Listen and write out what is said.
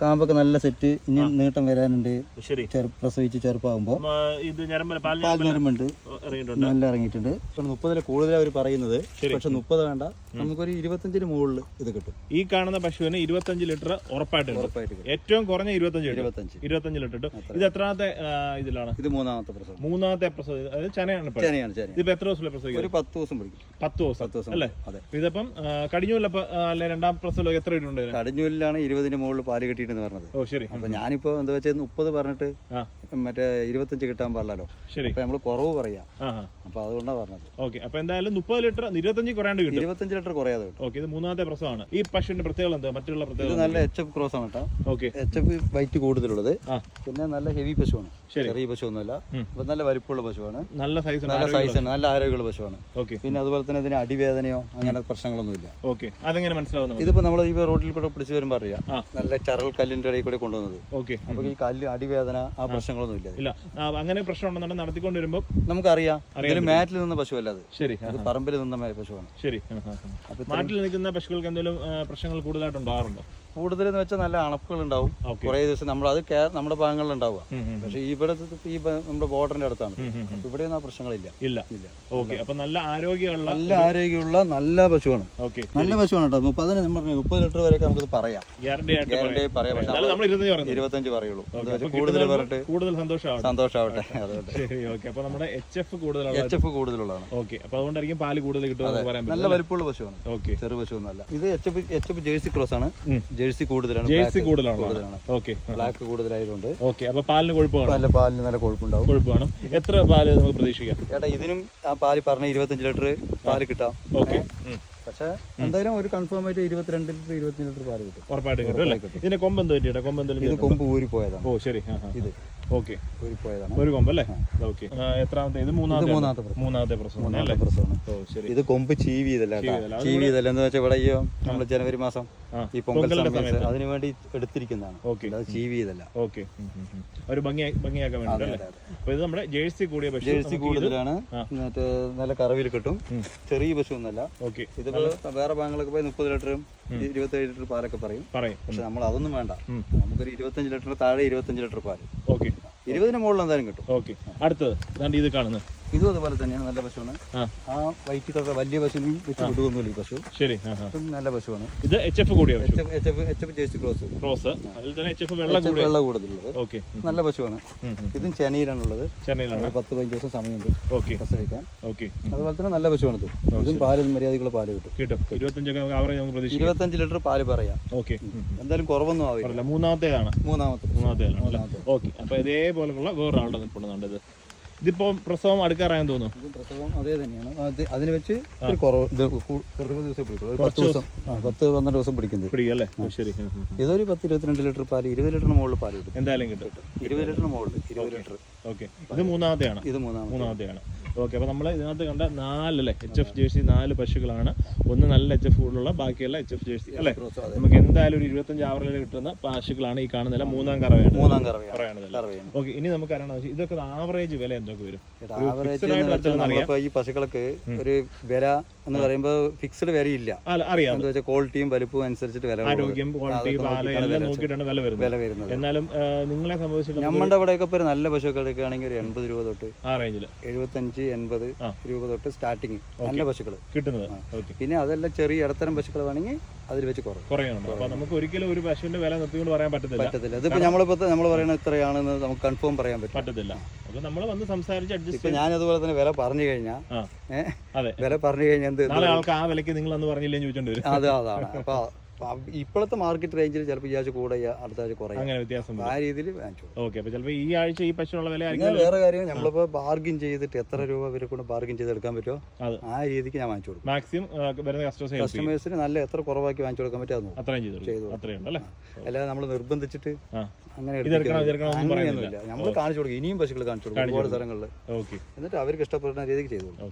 കാമ്പൊക്കെ നല്ല സെറ്റ് ഇനി നീട്ടം വരാനുണ്ട്. ശരി. പ്രസവിച്ച് ചെറുപ്പാകുമ്പോൾ ആ, ഇത് ഞരമ്പുണ്ട്. നല്ല ഇറങ്ങിയിട്ടുണ്ട്. മുപ്പതിലെ മുപ്പതിൽ കൂടുതൽ അവർ പറയുന്നത് പക്ഷെ മുപ്പത് വേണ്ട. നമുക്കൊരു ഇരുപത്തഞ്ചിന് മുകളിൽ ഇത് കിട്ടും. ഈ കാണുന്ന പശുവിന് ഇരുപത്തഞ്ച് ലിറ്റർ ഉറപ്പായിട്ട് ഉറപ്പായിട്ട് ഏറ്റവും കുറഞ്ഞ ഇരുപത്തഞ്ച് ഇരുപത്തഞ്ച്. ഇരുപത്തഞ്ച് ലിറ്റർ ഇത് എത്രാമത്തെ ഇതിലാണ്? ഇത് മൂന്നാമത്തെ പ്രസവം. മൂന്നാമത്തെ പ്രസവം. അതായത് ചനയാണ് ഇപ്പോൾ ചേനയാണ് ചേന ഇതിപ്പോ എത്ര ദിവസം ഒരു പത്ത് ദിവസം പിടിക്കും. പത്ത് ദിവസം. പത്ത് ദിവസം അല്ലേ? അതെ. ഇതിപ്പം കടിഞ്ഞൂല്ല അല്ലെ രണ്ടാം പ്രസവം എത്ര ഇട്ടുണ്ട്? കടിഞ്ഞൂലിലാണ് ഇരുപതിന് മുകളിൽ പാൽ കിട്ടിയിട്ടെന്ന് പറഞ്ഞത്. ഓ ശരി. അപ്പൊ ഞാനിപ്പോ എന്താ വെച്ചാൽ മുപ്പത് പറഞ്ഞിട്ട് മറ്റേ ഇരുപത്തഞ്ച് കിട്ടാൻ പാടില്ലല്ലോ. ശരി. അപ്പൊ നമ്മൾ കുറവ് പറയാം. അപ്പൊ അതുകൊണ്ടാണ് പറഞ്ഞത്. ഓക്കെ അപ്പൊ എന്തായാലും മുപ്പത് ലിറ്റർ ഇരുപത്തഞ്ച് കുറയാണ്ട് കിട്ടും. ഇരുപത്തഞ്ച് ലിറ്റർ കുറയാതെ കിട്ടും. ഓക്കെ ഇത് മൂന്നാമത്തെ പ്രസവമാണ് ഈ പശുവിന്റെ പ്രത്യേകത എന്താ? മറ്റുള്ള പ്രത്യേകത നല്ല എച്ച് എഫ് ക്രോസ് ആണ് കേട്ടോ. ഓക്കെ. എച്ച് എഫ് വൈറ്റ് കൂടുതലുള്ളത്. പിന്നെ നല്ല ഹെവി പശുവാണ്. ചെറിയ പശു ഒന്നുമല്ല അപ്പൊ നല്ല വരിപ്പുള്ള പശുവാണ്. നല്ല സൈസ് നല്ല സൈസ് ആണ്. നല്ല ആരോഗ്യമുള്ള പശുവാണ്. ഓക്കെ. പിന്നെ അതുപോലെ തന്നെ ഇതിന് അടിവേദനയോ അങ്ങനെ പ്രശ്നങ്ങളൊന്നുമില്ല. ഓക്കെ. അതെങ്ങനെ മനസ്സിലാവും ഇതിപ്പോ നമ്മൾ ഈ റോഡിൽ കൂടെ പിടിച്ചു വരുമ്പോൾ അറിയാം. നല്ല ചരൽ കല്ലിന്റെ ഇടയിൽ കൂടെ കൊണ്ടുവന്നത്. ഓക്കെ. അപ്പൊ ഈ കല്ല് അടിവേദന ആ പ്രശ്നങ്ങളൊന്നും ഇല്ല. ഇല്ല അങ്ങനെ പ്രശ്നം ഉണ്ടെന്നുണ്ടെങ്കിൽ നടത്തിക്കൊണ്ട് വരുമ്പോൾ നമുക്കറിയാം മാറ്റിൽ നിന്ന പശുവല്ല അത്. ശരി. അത് പറമ്പിൽ നിന്ന പശുവാണ്. ശരി. നാട്ടിൽ നിൽക്കുന്ന പശുക്കൾക്ക് എന്തെങ്കിലും പ്രശ്നങ്ങൾ കൂടുതലായിട്ട് ഉണ്ടാകാറുണ്ടോ? കൂടുതലെന്ന് വെച്ചാൽ നല്ല അണപ്പുകൾ ഉണ്ടാവും കുറെ ദിവസം നമ്മൾ അത് നമ്മുടെ ഭാഗങ്ങളിൽ ഉണ്ടാവുക പക്ഷെ ഇവിടെ ഈ നമ്മുടെ ബോർഡറിന്റെ അടുത്താണ്. ഇവിടെ ആ പ്രശ്നങ്ങളില്ല. ഇല്ല. ഇല്ല. ഓക്കെ അപ്പൊ നല്ല ആരോഗ്യമുള്ള നല്ല ആരോഗ്യമുള്ള നല്ല പശുവാണ്. ഓക്കെ നല്ല പശുവാണ് കേട്ടോ. മുപ്പതിന് നമ്മൾ മുപ്പത് ലിറ്റർ വരെയൊക്കെ നമുക്ക് പറയാം. ഗ്യാരണ്ടി പറയാം. പക്ഷെ ഇരുപത്തഞ്ച് പറയുള്ളൂ. കൂടുതൽ പറഞ്ഞിട്ട് കൂടുതൽ സന്തോഷമാവട്ടെ. അതുകൊണ്ട് ശരി ഓക്കെ അപ്പൊ നമ്മുടെ എച്ച് എഫ് കൂടുതലുള്ള എച്ച് എഫ് കൂടുതലുള്ളതാണ്. ഓക്കെ അപ്പൊ അതുകൊണ്ടായിരിക്കും പാൽ കൂടുതൽ പറയാൻ നല്ല വലിപ്പമുള്ള പശുവാണ്. ഓക്കെ ചെറു ഒന്നല്ല ഇത് H F H F jersey cross ആണ്. ജേഴ്സി കൂടുതലാണ് ജേഴ്സി കൂടുതലാണ്? ഓക്കെ. ബ്ലാക്ക് കൂടുതലായതുകൊണ്ട്. ഓക്കെ അപ്പൊ പാലിന് കൊഴുപ്പാണ് നല്ല പാലിന് നല്ല കൊഴുപ്പുണ്ടാവും. കൊഴുപ്പ് കാണും. എത്ര പാൽ നമുക്ക് പ്രതീക്ഷിക്കാം? ചേട്ടാ ഇതിനും ആ പാൽ പറഞ്ഞ ഇരുപത്തഞ്ച് ലിറ്റർ പാൽ കിട്ടാം. ഓക്കെ. പക്ഷേ എന്തായാലും ഒരു കൺഫേം ആയിട്ട് ഇരുപത്തിരണ്ട് ലിറ്റർ ഇരുപത്തി ലിറ്റർ പാൽ കിട്ടും. ഉറപ്പായിട്ട് കിട്ടും അല്ലേ? ഇതിന്റെ കൊമ്പ് എന്ത് പറ്റിയുടെ കൊമ്പ് ഇത് കൊമ്പ് കൊമ്പ് ഊരിപ്പോയതാണ് ഓ ശരി. ഇത്. ഓക്കെ. ഊരിപ്പോയതാണ് ഒരു കൊമ്പ് അല്ലേ? ഓക്കെ. എത്രാമത്തെ? ഇത് മൂന്നാമത്തെ മൂന്നാമത്തെ മൂന്നാമത്തെ പ്രസവം അല്ലേ? ശരി. ഇത് കൊമ്പ് ചീവി ചീവിയതല്ല. ചീവി ചെയ്തല്ല? എന്ന് വെച്ചാൽ ഇവിടെ നമ്മൾ നമ്മൾ ജനുവരി മാസം ഈ പൊങ്കൽ സമയത്ത് അതിനു വേണ്ടി എടുത്തിരിക്കുന്നതാണ്. അത് ചീവി ചെയ്തല്ല ഓക്കെ. ഒരു ഭംഗി ഭംഗിയാക്കാൻ വേണ്ടി അല്ലേ? അപ്പൊ ഇത് നമ്മുടെ ജേഴ്സി കൂടിയ പശു ജേഴ്സി കൂടുതലാണ്. മറ്റേ നല്ല കറവിൽ കിട്ടും. ചെറിയ പശു ഒന്നല്ല ഓക്കെ. ഇതിപ്പോ വേറെ ഭാഗങ്ങളൊക്കെ പോയി മുപ്പത് ലിറ്ററും ഇരുപത്തേഴ് ലിറ്റർ പാലൊക്കെ പറയും. പറയും. പക്ഷെ നമ്മൾ അതൊന്നും വേണ്ട. നമുക്കൊരു ഇരുപത്തഞ്ച് ലിറ്റർ താഴെ ഇരുപത്തഞ്ച് ലിറ്റർ പാൽ. ഓക്കെ. ഇരുപതിന് മുകളിൽ എന്തായാലും കിട്ടും. ഓക്കെ. അടുത്തത്. ഇത് കാണുന്നത്. ഇതും അതുപോലെ തന്നെയാണ് നല്ല പശുവാണ്. ആ. വൈറ്റ് വൈറ്റിട്ടൊക്കെ വലിയ പശുവിനും വെച്ച് വിടുവൊന്നുമില്ല ഈ പശു. ശരി ഇതും നല്ല പശുവാണ്. ഇത് എച്ച് എഫ് കൂടിയ ക്രോസ്. ക്രോസ്. വെള്ള കൂടുതലുള്ളത്. നല്ല പശുവാണ്. ഇതും ചെന്നൈയിലാണുള്ളത് ചെന്നൈയിലാണ് പത്ത് പതിനഞ്ച് ദിവസം സമയമുണ്ട്. ഓക്കെ. പ്രസവിക്കാൻ. ഓക്കെ. അതുപോലെ തന്നെ നല്ല പശുവാണ് ഇത് ഇതും പാൽ മര്യാദക്കുള്ള പാൽ കിട്ടും. കിട്ടും. ഇരുപത്തഞ്ച് ലിറ്റർ പാൽ പറയാം. ഓക്കെ. എന്തായാലും കുറവൊന്നും ആവില്ല. മൂന്നാമത്തേതാണ്. മൂന്നാമത്തെ. മൂന്നാമത്തേതാണ് ഓക്കെ. അപ്പൊ ഇതേപോലെയുള്ള വേറൊരാളുടെ നിൽപ്പുണ്ടെന്നുണ്ട് ഇത്? ഇതിപ്പോ പ്രസവം അടുക്കാറായെന്ന് തോന്നുന്നു. പ്രസവം അതേ തന്നെയാണ്. അത് അതിന് വെച്ച് ഒരു കുറവ് ഇത് കൂ- അറുപത് ദിവസം പിടിക്കും. ഒരു പത്ത് ദിവസം ആ പത്ത് പന്ത്രണ്ട് ദിവസം പിടിക്കുന്നത് പിടിക്കുക അല്ലേ? ഓ, ശരി. ഉം, ഉം. ഇതൊരു പത്ത് ഇരുപത്തിരണ്ട് ലിറ്റർ പാൽ ഇരുപത് ലിറ്ററിന് മുകളിൽ പാൽ കിട്ടും. എന്തായാലും കിട്ടും. ഇരുപത് ലിറ്ററിന് മുകളിൽ ഇരുപത് ലിറ്റർ. ഓക്കെ. ഇത് മൂന്നാമത്തെയാണ്. ഇത് മൂന്നാമത്തെ. മൂന്നാമത്തെയാണ്. ഓക്കെ അപ്പോൾ നമ്മൾ ഇതിനകത്ത് കണ്ട നാല് അല്ലേ? എച്ച് എഫ് ജേഴ്സി നാല് പശുക്കളാണ്. ഒന്ന് നല്ല എച്ച് എഫ് കൂടുതലുള്ള ബാക്കിയുള്ള എച്ച് എഫ് ജേഴ്സി അല്ലേ? നമുക്ക് എന്തായാലും ഒരു ഇരുപത്തഞ്ച് ആവറിൽ കിട്ടുന്ന പശുക്കളാണ് ഈ കാണുന്നില്ല മൂന്നാം കറവയാണ്. മൂന്നാം കറവയാണ്. ഓക്കെ ഇനി നമുക്ക് അറിയണമെന്ന് വെച്ചാൽ ഇതൊക്കെ ആവറേജ് വില എന്തൊക്കെ വരും? ഈ പശുക്കൾക്ക് ഒരു വില എന്ന് പറയുമ്പോൾ ഫിക്സ്ഡ് വിലയില്ല. അറിയാം. എന്താ വെച്ചാൽ ക്വാളിറ്റിയും വലുപ്പവും അനുസരിച്ചിട്ട് വില. ആരോഗ്യം ക്വാളിറ്റി എല്ലാം നോക്കിയിട്ടാണ് വില വരുന്നത്. വില വരുന്നത്. എന്നാലും നിങ്ങളെ സംബന്ധിച്ചിടത്തോളം നമ്മുടെ ഇവിടെയൊക്കെ ഇപ്പോൾ ഒരു നല്ല പശുക്കൾ എടുക്കുകയാണെങ്കിൽ ഒരു എൺപത് രൂപ തൊട്ട് ആ റേഞ്ചിൽ എഴുപത്തഞ്ച് എൺപത് രൂപ തൊട്ട് സ്റ്റാർട്ടിങ് നല്ല പശുക്കൾ കിട്ടുന്നത്. പിന്നെ അതെല്ലാം ചെറിയ ഇടത്തരം പശുക്കൾ വേണമെങ്കിൽ അതിൽ വെച്ച് കുറയും. കുറയുന്നുണ്ട്. അപ്പൊ നമുക്ക് ഒരിക്കലും ഒരു പശുവിന്റെ വില നിർത്തിക്കൊണ്ട് പറയാൻ പറ്റത്തില്ല. പറ്റത്തില്ല. ഇതിപ്പോ നമ്മളിപ്പോ നമ്മൾ പറയുന്നത് ഇത്രയാണെന്ന് നമുക്ക് കൺഫേം പറയാൻ പറ്റും. പറ്റത്തില്ല. അപ്പൊ നമ്മൾ വന്ന് സംസാരിച്ച് അഡ്ജസ്റ്റ് ഞാൻ അതുപോലെ തന്നെ വില പറഞ്ഞു കഴിഞ്ഞാൽ വില പറഞ്ഞു കഴിഞ്ഞാൽ എന്ത് നാളെ ആൾക്ക് ആ വിലക്ക് നിങ്ങൾ അന്ന് പറഞ്ഞില്ലേ ചോദിച്ചോണ്ട് വരും. അതെ അതാണ്. അപ്പൊ ഇപ്പോഴത്തെ മാർക്കറ്റ് റേഞ്ചിൽ ചിലപ്പോൾ ഈ ആഴ്ച കൂടെ അടുത്ത ആഴ്ച കുറയും. അങ്ങനെ വ്യത്യാസം ആ രീതിയിൽ വാങ്ങിച്ചു ഓക്കെ അപ്പൊ ചിലപ്പോൾ ഈ ആഴ്ച ഈ പശുള്ള വില വേറെ കാര്യം നമ്മളിപ്പോ ബാർഗിൻ ചെയ്തിട്ട് എത്ര രൂപ ഇവരെ കൊണ്ട് ബാർഗിൻ ചെയ്ത് എടുക്കാൻ പറ്റുമോ. ആ രീതിക്ക് ഞാൻ വാങ്ങിച്ചു കൊടുക്കും. മാക്സിമം വരുന്ന കസ്റ്റമേഴ്സ് കസ്റ്റമേഴ്സിന് നല്ല എത്ര കുറവാക്കി വാങ്ങിച്ചു കൊടുക്കാൻ പറ്റുമോ അത്രയും ചെയ്തു അല്ലാതെ നമ്മൾ നിർബന്ധിച്ചിട്ട് അങ്ങനെ അങ്ങനെയൊന്നുമില്ല. നമ്മൾ കാണിച്ചു കൊടുക്കും. ഇനിയും പശുക്കൾ കാണിച്ചു കൊടുക്കും ഒരുപാട് സ്ഥലങ്ങളിൽ എന്നിട്ട് അവർക്ക് ഇഷ്ടപ്പെടുന്ന രീതിക്ക് ചെയ്തു കൊടുക്കും.